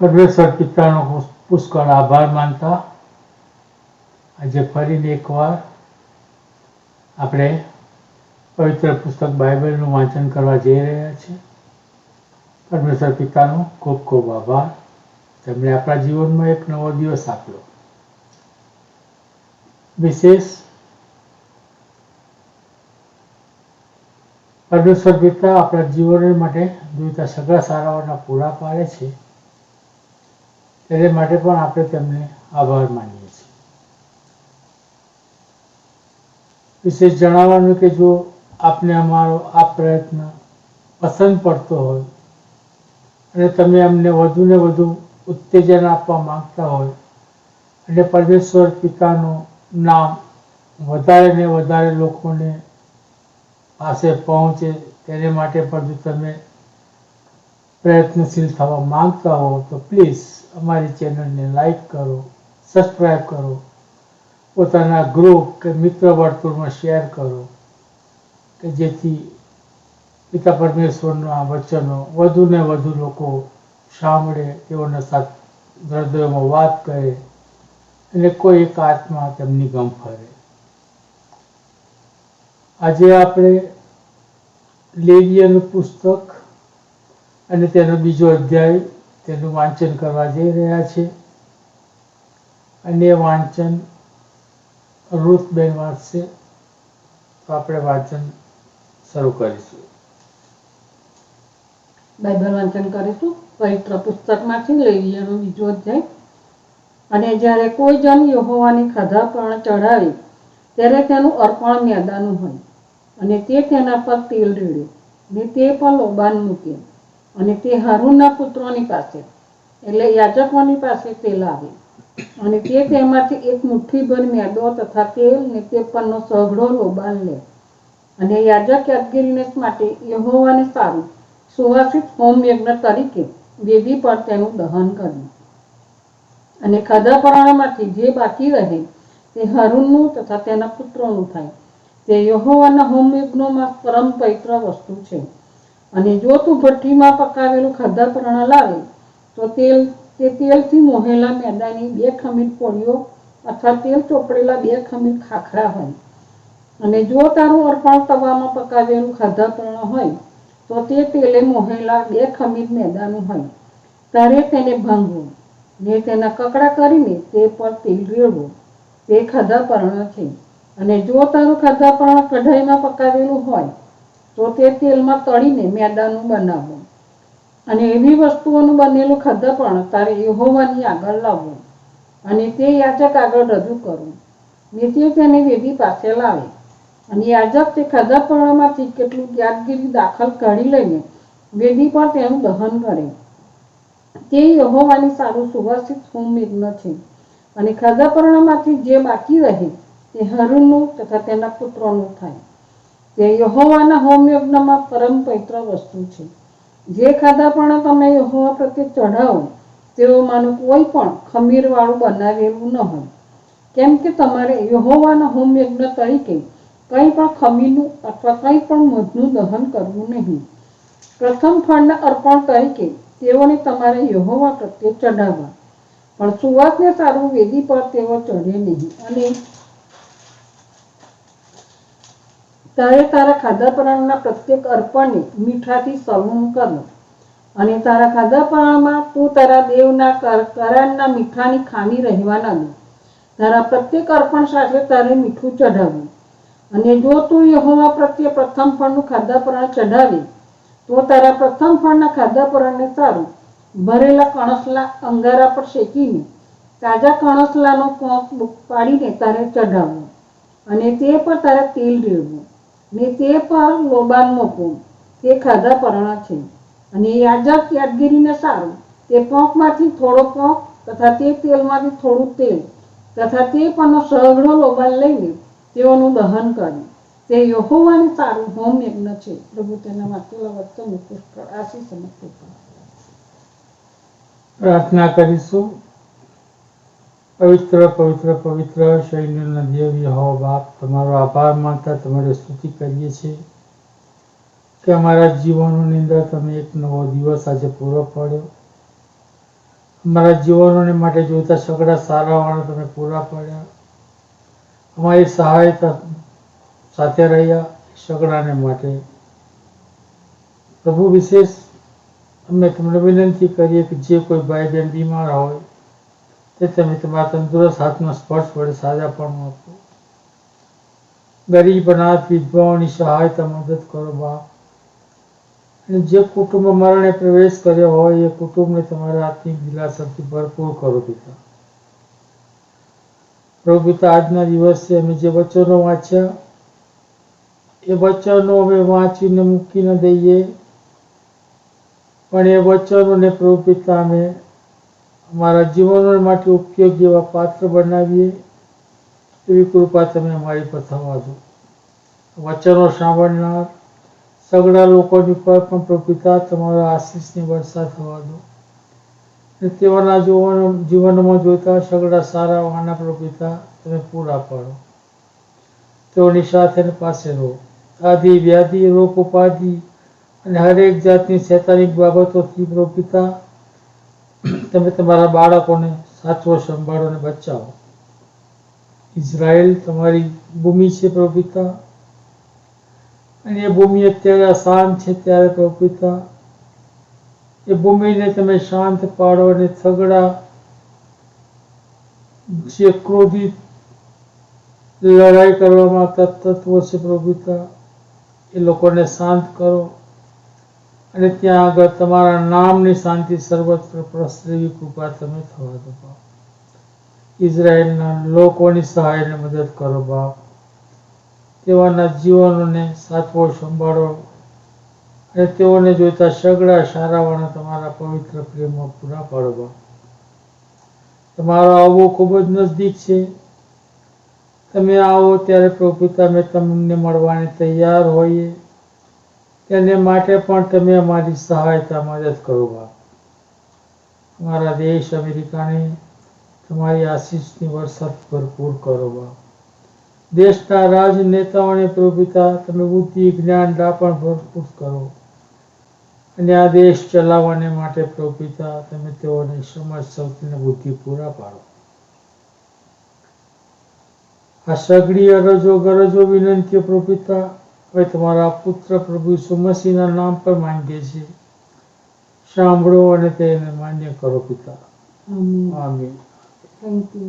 પરમેશ્વર પિતાનો પુષ- પુષ્કળ આભાર માનતા આજે ફરીને એકવાર આપણે પવિત્ર પુસ્તક બાઇબલનું વાંચન કરવા જઈ રહ્યા છીએ પરમેશ્વર પિતાનો ખૂબ ખૂબ આભાર. તેમણે આપણા જીવનમાં એક નવો દિવસ આપ્યો. વિશેષ પરમેશ્વર પિતા આપણા જીવન માટે જોઈતા સગા સારાઓના પૂરા પાડે છે. તેને માટે પણ આપણે તેમને આભાર માનીએ છીએ. વિશેષ જણાવવાનું કે જો આપને અમારો આ પ્રયત્ન પસંદ પડતો હોય અને તમે અમને વધુ ને વધુ ઉત્તેજન આપવા માંગતા હોય અને પરમેશ્વર પિતાનું નામ વધારે ને વધારે લોકોને પાસે પહોંચે તેને માટે પણ તમે પ્રયત્નશીલ થવા માંગતા હો તો પ્લીઝ અમારી ચેનલને લાઈક કરો સબસ્ક્રાઈબ કરો, પોતાના ગ્રુપ કે મિત્ર વર્તુળમાં શેર કરો, કે જેથી પિતા પરમેશ્વરના વચનો વધુ ને વધુ લોકો સાંભળે, તેઓના સાથ હૃદયમાં વાત કરે અને કોઈ એક આત્મા તેમની ગમ ફરે. આજે આપણે લેવીયનું પુસ્તક અને તેનો બીજો અધ્યાય તેનું વાંચન કરવા જઈ રહ્યા છે. અને વાંચન રૂથબેન વાંચશે તો આપણે વાંચન શરૂ કરીશું. બાઇબલ વાંચન કરીશું, પવિત્ર પુસ્તકમાંથી લેવીયાનો બીજો અધ્યાય. અને જ્યારે કોઈ જન યહોવાની ખાધા પણ ચઢાવે, ત્યારે તેનું અર્પણ મેદાનું હોય, અને તે તેના પર તેલ રેડ્યું ને તે પર લોબાન મૂકે. અને તે હારૂનના પુત્રોની પાસે, એટલે યાજકોની પાસે તેલ આવે અને તે તેમાંથી એક મુઠ્ઠીભર મેદો તથા તેલ ને તે પરનો સઘળો રોબાલ લે. અને યાજક યાદગીરીને માટે યહોવાને સારું, સુવાસિત હોમ યજ્ઞ તરીકે વેદી પર તેનું દહન કર્યું. અને ખદાપરાણામાંથી જે બાકી રહે, તે હરુણનું તથા તેના પુત્રોનું થાય. તે યહોવાના હોમ યજ્ઞોમાં પરમ પવિત્ર વસ્તુ છે. અને જો તું ભઠ્ઠીમાં પકાવેલું ખાધા પ્રણ લાવે, તો તેલ, તે તેલથી મોહેલા મેદાની બે ખમીર પોળીઓ અથવા તેલ ચોપડેલા બે ખમીર ખાખરા હોય. અને જો તારું અર્પણ તવામાં પકાવેલું ખાધા પ્રણ હોય, તો તે તેલે મોહેલા બે ખમીર મેદાનું હોય. તારે તેને ભાંગવું, ને તેના કકડા કરીને તે પર તેલ રેડવું. તે ખાધા પર્ણ છે. અને જો તારું ખાધા પર્ણ કઢાઈમાં પકાવેલું હોય તો તે તેલમાં તળીને મેદાનું બનાવવું અને એવી વસ્તુઓનું બનેલું ખાધા પણ તારે યહોવાની આગળ લાવવું. અને તે યાચક આગળ રજૂ કરવું ને તેને વેદી પાસે લાવે. અને યાજક તે ખાધા પર્ણમાંથી કેટલું યાદગીરી દાખલ કાઢી લઈને વેદી પર તેનું દહન કરે. તે યહોવાની સારું સુવાસિત હોમ યજ્ઞ છે. અને ખાધાપર્ણમાંથી જે બાકી રહે તે હરુનું તથા તેના પુત્રોનું થાય. તે યહોવાના હોમ યજ્ઞમાં પરમ પવિત્ર વસ્તુ છે. જે ખાધા પણ તમે યહોવા પ્રત્યે ચઢાવો તેઓમાંનું કોઈ પણ ખમીરવાળું બનાવેલું ન હોય. કેમ કે તમારે યહોવાના હોમ યજ્ઞ તરીકે કંઈ પણ ખમીરનું અથવા કંઈ પણ મધનું દહન કરવું નહીં. પ્રથમ ફળના અર્પણ તરીકે તેઓને તમારે યહોવા પ્રત્યે ચઢાવવા. પણ સુવાસને સારું વેદી પર તેઓ ચઢે નહીં અને તારે તારા ખાધા પરાણના પ્રત્યેક અર્પણને મીઠાથી સવનું કરવું. અને તારા ખાધા પરાણમાં તું તારા દેવના કર- કરારના મીઠાની ખામી રહેવા ન દે. તારા પ્રત્યેક અર્પણ સાથે તારે મીઠું ચઢાવવું. અને જો તું યહોવા પ્રત્યે પ્રથમ ફળનું ખાધા પરાણ ચઢાવે, તો તારા પ્રથમ ફળના ખાધા પરાણને સારું ભરેલા કણસલા અંગારા પર શેકીને, તાજા કણસલાનો પોંક પાડીને તારે ચઢાવવું. અને તે પર તારે તેલ રેડવું. ને તે પર લોબાન મૂકવું તે ખાધા પરાણા છે. અને યાજક યાદગીરીને સારું, તે પોંકમાંથી થોડો પોંક તથા તે તેલમાંથી થોડું તેલ તથા તે પરનો સઘળો લોબાન લઈને તેઓનું દહન કર્યું. તે યહોવાની સારું હોમ યજ્ઞ છે. પ્રભુ તેના વાંચેલા વચન પુષ્કળ આશી સમર્પિત પ્રાર્થના કરીશું. પવિત્ર પવિત્ર પવિત્ર શૈલીના દેવી હો બાપ, તમારો આભાર માનતા તમારી સ્તુતિ કરીએ છીએ કે અમારા જીવનની અંદર તમે એક નવો દિવસ આજે પૂરો પાડ્યો. અમારા જીવનોને માટે જોઈતા સગડા સારાવાળા તમે પૂરા પાડ્યા. અમારી સહાયતા સાથે રહ્યા સગડાને માટે. પ્રભુ વિશેષ, અમે તમને વિનંતી કરીએ કે જે કોઈ ભાઈ બહેન બીમાર હોય તે તમે તમારા તંદુરસ્ત હાથનો સ્પર્શ વડે સાજાપણું આપો. ગરીબ, અનાથ, વિધવાઓની સહાયતા મદદ કરો બાપ. અને જે કુટુંબ મરણે પ્રવેશ કર્યો હોય, એ કુટુંબને તમારા આત્મિક દિલાસાથી ભરપૂર કરો પિતા. પ્રભુ પિતા, આજના દિવસે અમે જે વચનો વાંચ્યા, એ વચનો અમે વાંચીને મૂકી ન દઈએ. પણ એ વચનોને પ્રભુ પિતા અમે અમારા જીવન માટે ઉપયોગ એવા પાત્ર બનાવીએ એવી કૃપા તમે અમારી પર થવા દો. વચનો સાંભળનાર સગડા લોકોની પર પણ પ્રભુ પિતા તમારો આશીષની વર્ષા થવા દો. અને તેઓના જીવન જીવનમાં જોતા સગડા સારા વાના પ્રભુ તમે પૂરા પાડો. તેઓની સાથે પાસે રહો. આદિ, વ્યાધિ, રોગ, ઉપાધિ અને હરેક જાતની શૈતાનિક બાબતોથી પ્રભુ તમે તમારા બાળકોને સાચવો, સંભાળો અને બચાવો. ઇઝરાયલ તમારી ભૂમિ છે પ્રભુ અને એ ભૂમિ અત્યારે અશાંત છે ત્યારે પ્રભુ એ ભૂમિને તમે શાંત પાડો અને થગડા જે ક્રોધિત લડાઈ કરવા માંગતા તત્વો છે પ્રભુતા એ લોકોને શાંત કરો. અને ત્યાં આગળ તમારા નામની શાંતિ સર્વત્ર પ્રસરેવી કૃપા તમે થવા દો બાપ. ઇઝરાયલના લોકોની સહાયને મદદ કરો બાપ. તેઓના જીવનોને સાચવો સંભાળો અને તેઓને જોઈતા સગડા સારાવાળા તમારા પવિત્ર પ્રેમમાં પૂરા પાડો બાપ. તમારો આવવો ખૂબ જ નજદીક છે. તમે આવો ત્યારે પ્રભુ તમે તમને મળવાની તૈયાર હોઈએ. તેને માટે પણ તમે અમારી સહાયતા મદદ કરો અમારા દેશ અમેરિકાને તમારી આશીષની વરસાદ ભરપૂર કરો દેશના રાજનેતાઓને પ્રભુતા તમે બુદ્ધિ, જ્ઞાન પણ ભરપૂર કરો. અને આ દેશ ચલાવવાને માટે પ્રભુતા તમે તેઓને સમજ શક્તિને બુદ્ધિ પૂરા પાડો. આ સગડી અરજો ગરજો વિનંતી પ્રભુ પિતા હવે તમારા પુત્ર પ્રભુ સુમસીના નામ પર માંગીએ છીએ. સાંભળો અને તેને માન્ય કરો પિતા. આમીન થેન્ક યુ